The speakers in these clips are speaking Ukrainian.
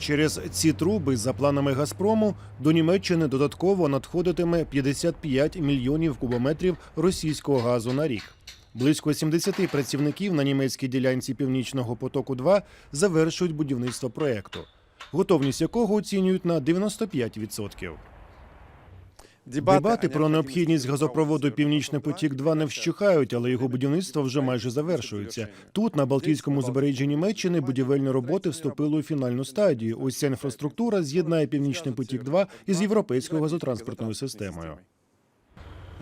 Через ці труби, за планами Газпрому, до Німеччини додатково надходитиме 55 мільйонів кубометрів російського газу на рік. Близько 70 працівників на німецькій ділянці Північного потоку 2 завершують будівництво проекту, готовність якого оцінюють на 95%. Дебати про необхідність газопроводу Північний потік 2 не вщухають, але його будівництво вже майже завершується. Тут на Балтійському збережжі Німеччини будівельні роботи вступили у фінальну стадію. Ось ця інфраструктура з'єднає Північний потік 2 із європейською газотранспортною системою.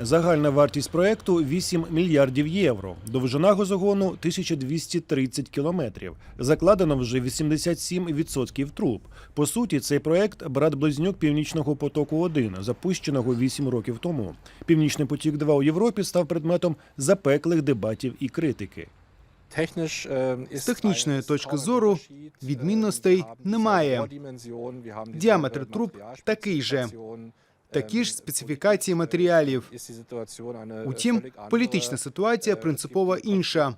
Загальна вартість проекту 8 мільярдів євро. Довжина газогону 1230 кілометрів. Закладено вже 87% труб. По суті, цей проект брат-близнюк Північного потоку 1 запущеного 8 років тому. Північний потік 2 у Європі став предметом запеклих дебатів і критики. З технічної точки зору відмінностей немає. Діаметр труб такий же, такі ж специфікації матеріалів. Утім, політична ситуація принципово інша.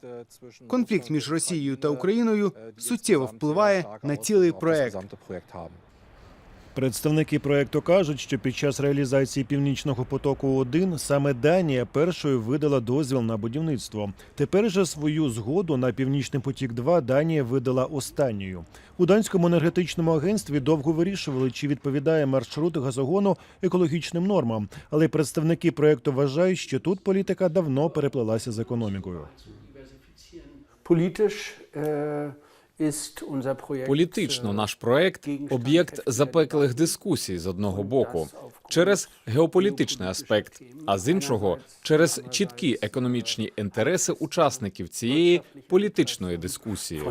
Конфлікт між Росією та Україною суттєво впливає на цілий проект. Представники проекту кажуть, що під час реалізації північного потоку 1 саме Данія першою видала дозвіл на будівництво. Тепер же свою згоду на північний потік 2 Данія видала останньою. У данському енергетичному агентстві довго вирішували, чи відповідає маршрут газогону екологічним нормам. Але представники проекту вважають, що тут політика давно переплелася з економікою. Unser Projekt Політично äh, наш проект об'єкт запеклих дискусій з одного боку через геополітичний аспект, а з іншого через чіткі економічні інтереси учасників цієї політичної дискусії.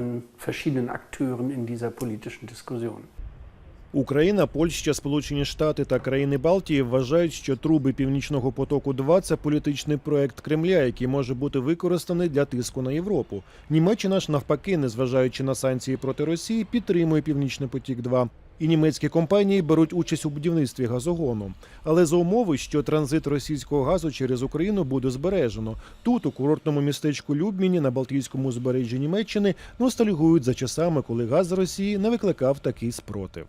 Україна, Польща, Сполучені Штати та країни Балтії вважають, що труби Північного потоку 2 це політичний проект Кремля, який може бути використаний для тиску на Європу. Німеччина ж навпаки, незважаючи на санкції проти Росії, підтримує Північний потік 2 І німецькі компанії беруть участь у будівництві газогону, але за умови, що транзит російського газу через Україну буде збережено. Тут, у курортному містечку Любміні на Балтійському узбережжі Німеччини, ностальгують за часами, коли газ з Росії не викликав такий спротив.